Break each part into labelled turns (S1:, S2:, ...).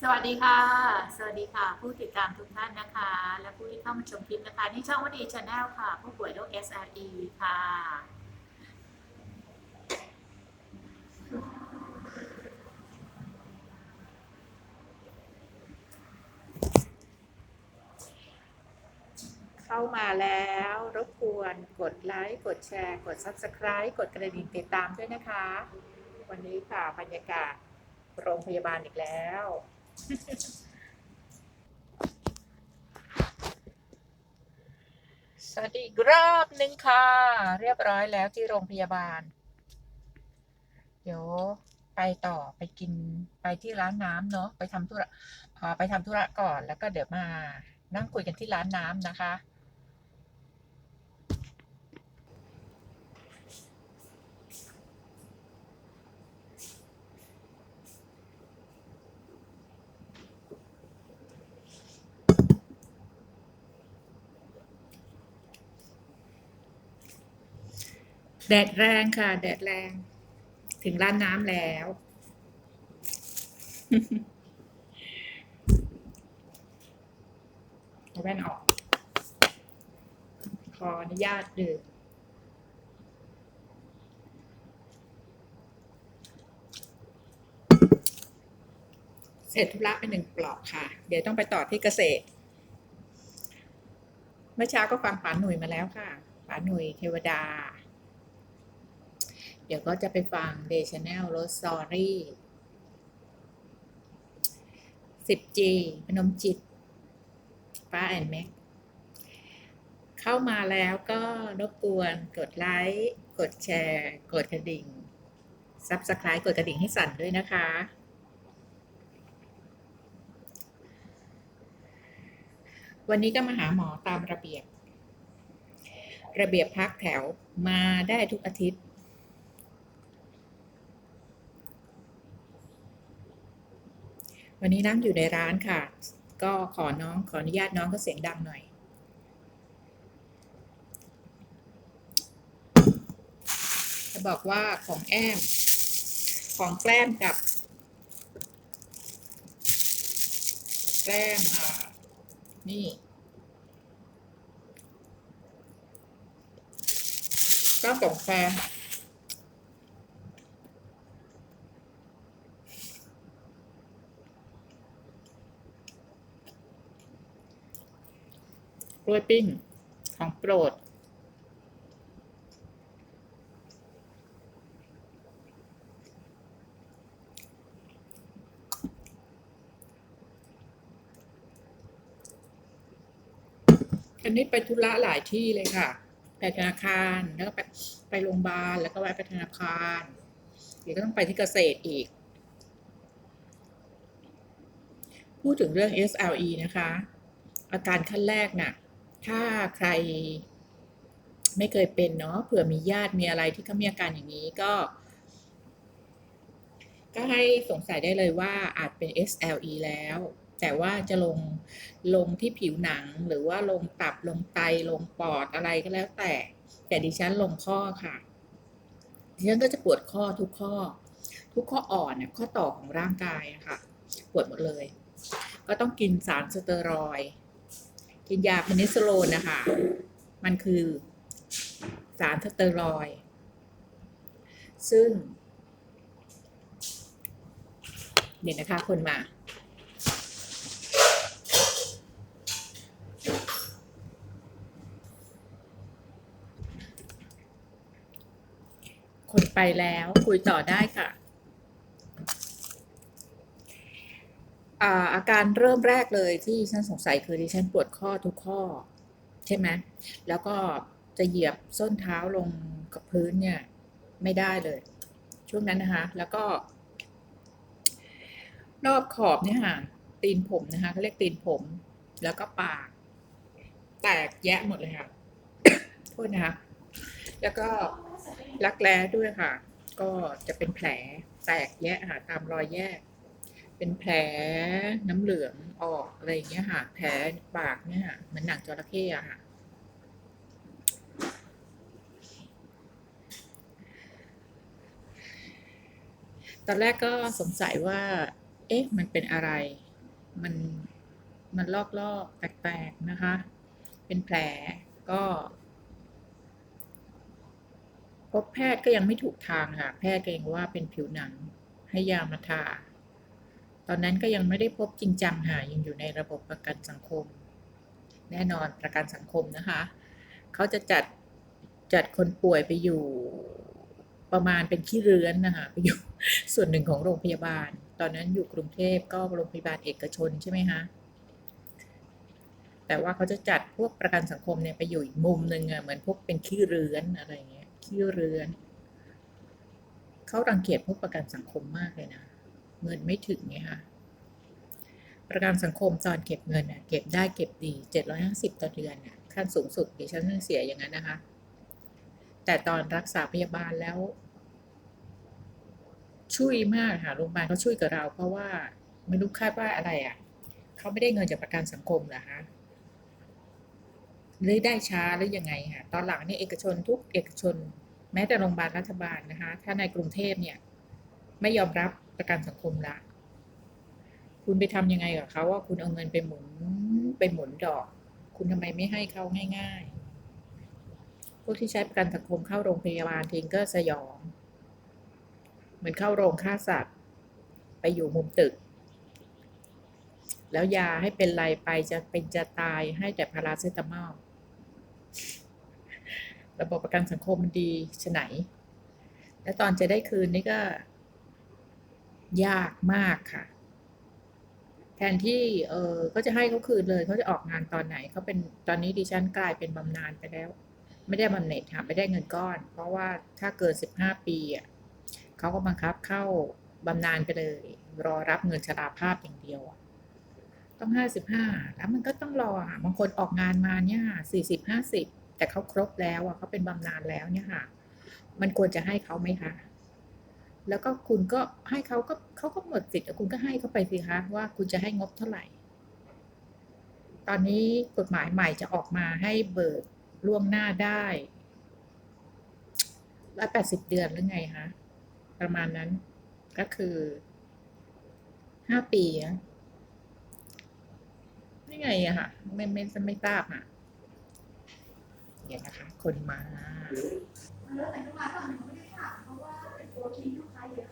S1: สวัสดีค่ะ สวัสดีค่ะ ผู้ติดตามทุกท่านนะคะ และผู้ที่เข้ามาชมคลิปนะคะนี่ช่องวัดีชาแนลค่ะ ผู้ป่วยโรค SRE ค่ะ เข้ามาแล้วรบกวนกดไลค์ กดแชร์ กด Subscribe กดกระดิ่งติดตามด้วยนะคะ วันนี้ค่ะบรรยากาศโรงพยาบาลอีกแล้ว สวัสดีกรอบหนึ่งค่ะ เรียบร้อยแล้วที่โรงพยาบาล เดี๋ยวไปต่อไปกินไปที่ร้านน้ำเนาะไปทำธุระไปทำธุระก่อนแล้วก็เดี๋ยวมานั่งคุยกันที่ร้านน้ำนะคะ ดดแรงค่ะ แดดแรง ถึงร้านน้ำแล้ว เอาแว่นออก ขออนุญาตดื่มเสร็จธุระไปหนึ่งปลอกค่ะ เดี๋ยวต้องไปต่อที่เกษตร เมื่อเช้าก็ฟังป๋าหนุ่ยมาแล้วค่ะป๋าหนุ่ยเทวดา เดี๋ยวก็จะไปฟังเดชแนลรสซอรี่ 10G พนมจิตป้าแอนแม็กเข้ามาแล้วก็รบกวนกดไลค์ กดแชร์ กดกระดิ่ง Subscribe กดกระดิ่งให้สั่นด้วยนะคะ วันนี้ก็มาหาหมอตามระเบียบ ระเบียบพักแถวมาได้ทุกอาทิตย์ วันนี้นั่งอยู่ในร้านค่ะ ก็ขอน้องขออนุญาตน้องก็เสียงดังหน่อย จะบอกว่าของแอม ของแกล้มกับ แกล้มอ่านี่ก็ส่งแฟ กล้วยปิ้งของโปรด อันนี้ไปธุระหลายที่เลยค่ะ ไปธนาคาร แล้วก็ไปไปโรงพยาบาล แล้วก็แวะไปธนาคาร เดี๋ยวก็ต้องไปที่เกษตรอีก พูดถึงเรื่อง SLE นะคะ อาการขั้นแรกน่ะ ถ้าใครไม่เคยเป็นเนาะเผื่อมีญาติมีอะไรที่เขามีอาการอย่างนี้ก็ ก็ให้สงสัยได้เลยว่าอาจเป็น SLE แล้ว แต่ว่าจะลงลงที่ผิวหนัง หรือว่าลงตับลงไตลงปอดอะไรก็แล้วแต่ แต่ดิฉันลงข้อค่ะดิฉันก็จะปวดข้อทุกข้อ ทุกข้ออ่อนเนี่ยข้อต่อของร่างกายอะค่ะปวดหมดเลย ก็ต้องกินสารสเตียรอยด์ กินยาเพนิซิลลินนะคะ มันคือสารสเตียรอยซึ่ง เดี๋ยวนะคะคนมาคนไปแล้วคุยต่อได้ค่ะ อาอาการเริ่มแรกเลยที่ฉันสงสัยคือดิฉันปวดข้อทุกข้อ ใช่ไหมแล้วก็จะเหยียบส้นเท้าลงกับพื้นเนี่ย ไม่ได้เลย ช่วงนั้นนะคะ แล้วก็ รอบขอบเนี่ยค่ะตีนผมนะคะเขาเรียกตีนผม แล้วก็ปาก แตกแยะหมดเลยค่ะโทษนะคะ แล้วก็รักแร้ด้วยค่ะ ก็จะเป็นแผลแตกแยะค่ะตามรอยแยก เป็นแผลน้ำเหลืองออกอะไรอย่างเงี้ยค่ะ แผลปากเนี่ยค่ะเหมือนหนังจระเข้อะค่ะ ตอนแรกก็สงสัยว่า เอ๊ะ มันเป็นอะไร มัน มันลอกๆแปลกๆนะคะ เป็นแผลก็พบแพทย์ก็ยังไม่ถูกทางค่ะ แพทย์เกรงว่าเป็นผิวหนังให้ยามาทา ตอนนั้นก็ยังไม่ได้พบจริงจังค่ะยังอยู่ในระบบประกันสังคม แน่นอนประกันสังคมนะคะ เขาจะจัดจัดคนป่วยไปอยู่ประมาณเป็นขี้เรือนนะคะไปอยู่ส่วนหนึ่งของโรงพยาบาล ตอนนั้นอยู่กรุงเทพก็โรงพยาบาลเอกชนใช่ไหมคะแต่ว่าเขาจะจัดพวกประกันสังคมเนี่ยไปอยู่อีกมุมหนึ่งอะเหมือนพวกเป็นขี้เรือนอะไรเงี้ยขี้เรือน เขารังเกียจพวกประกันสังคมมากเลยนะ เงินไม่ถึงไงคะประกันสังคมตอนเก็บเงินน่ะเก็บได้เก็บดีเจ็ดร้อยห้าสิบต่อเดือนน่ะขั้นสูงสุดดิฉันเสียอย่างนั้นนะคะ แต่ตอนรักษาพยาบาลแล้ว ช่วยมากค่ะโรงพยาบาลเขาช่วยกับเรา เพราะว่าไม่รู้คาดว่าอะไรอะเขาไม่ได้เงินจากประกันสังคมเหรอคะหรือได้ช้าหรือยังไงค่ะตอนหลังเนี่ยเอกชนทุกเอกชน แม้แต่โรงพยาบาลรัฐบาลนะคะ ถ้าในกรุงเทพเนี่ย ไม่ยอมรับ ประกันสังคมละคุณไปทำยังไงกับเขาว่าคุณเอาเงินไปหมุนไปหมุนดอก คุณทำไมไม่ให้เขาง่าย ๆ พวกที่ใช้ประกันสังคมเข้าโรงพยาบาลทิ้งก็สยอง เหมือนเข้าโรงฆ่าสัตว์ ไปอยู่มุมตึก แล้วยาให้เป็นไรไปจะเป็นจะตายให้แต่พาราเซตามอลระบบประกันสังคมมันดีชไหน แล้วตอนจะได้คืนนี่ก็ ยากมากค่ะ แทนที่เออก็จะให้เขาคืนเลยเขาจะออกงานตอนไหนเขาเป็นตอนนี้ดิฉันกลายเป็นบำนาญไปแล้ว ไม่ได้บำเหน็จค่ะไม่ได้เงินก้อน เพราะว่าถ้าเกินสิบห้าปีอะเขาก็บังคับเข้าบำนาญไปเลย รอรับเงินชราภาพอย่างเดียวต้องห้าสิบห้าแล้วมันก็ต้องรอค่ะบางคนออกงานมาเนี่ยสี่สิบห้าสิบแต่เขาครบแล้วอะเขาเป็นบำนาญแล้วเนี่ยค่ะ มันควรจะให้เขาไหมคะ แล้วก็คุณก็ให้เขาก็เขาก็หมดสิทธิ์คุณก็ให้เขาไปสิคะว่าคุณจะให้งบเท่าไหร่ ตอนนี้กฎหมายใหม่จะออกมาให้เบิกล่วงหน้าได้ร้อยแปดสิบเดือนหรือไงคะประมาณนั้นก็คือห้าปีอะไม่ไงอะค่ะ ไม่ไม่ไม่ทราบอะเดี๋ยวนะคะ คนมา
S2: แล้วแต่ลูกค้าฝั่งหนึ่งเขาไม่ได้ถามเพราะว่าเป็นตัวคีย์ลูกค้าเยอะ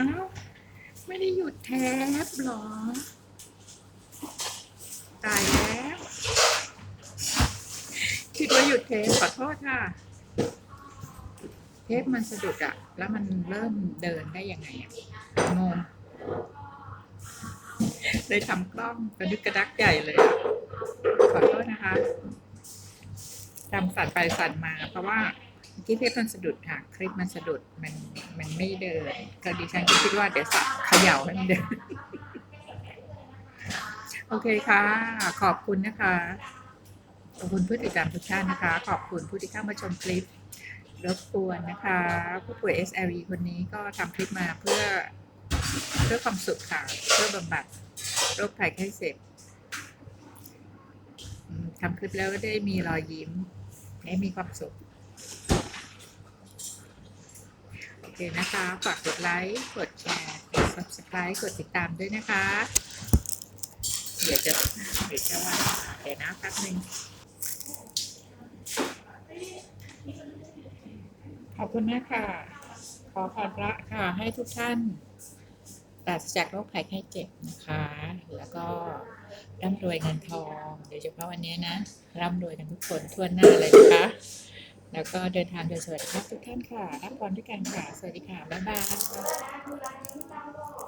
S1: อ้าว ไม่ได้หยุดแทบหรอ ตายแล้ว คิดว่าหยุดเทปขอโทษค่ะ เทปมันสะดุดอะแล้วมันเริ่มเดินได้ยังไงอะงงเลยทำกล้องกระดึกกระดักใหญ่เลยอะขอโทษนะคะทำสั่นไปสั่นมา เพราะว่าเมื่เทปมันสะดุดค่ะ คลิปมันสะดุดมันมันไม่เดินก็ดิฉันก็คิดว่าเดี๋ยวสับเข ย่าให้มันเดินโอเคค่ะ ขอบคุณนะคะ ขอบคุณผู้ติดตามทุกท่านนะคะ ขอบคุณผู้ที่เข้ามาชมคลิปรบกวนนะคะ ผู้ป่วย SLE คนนี้ก็ทำคลิปมาเพื่อเพื่อความสุขค่ะ เพื่อบำบัดโรคภัยไข้เจ็บอืมทำคลิปแล้วก็ได้มีรอยยิ้ม ได้มีความสุข โอเคนะคะ ฝากกดไลค์ กดแชร์กด subscribe กดติดตามด้วยนะคะ เดี๋ยวจะเดี๋ยวจะว่าเดี๋ยวนะแป๊บนึงขอบคุณมากค่ะ ขอพรพระค่ะ ให้ทุกท่านปราศจากโรคภัยไข้เจ็บนะคะ แล้วก็ร่ำรวยเงินทองโดยเฉพาะวันนี้นะ ร่ำรวยกันทุกคนทั่วหน้าเลยนะคะ แล้วก็เดินทางโดยสวัสะครับทุกท่านค่ะ รับพรด้วยกันค่ะ สวัสดีค่ะ บ๊ายบาย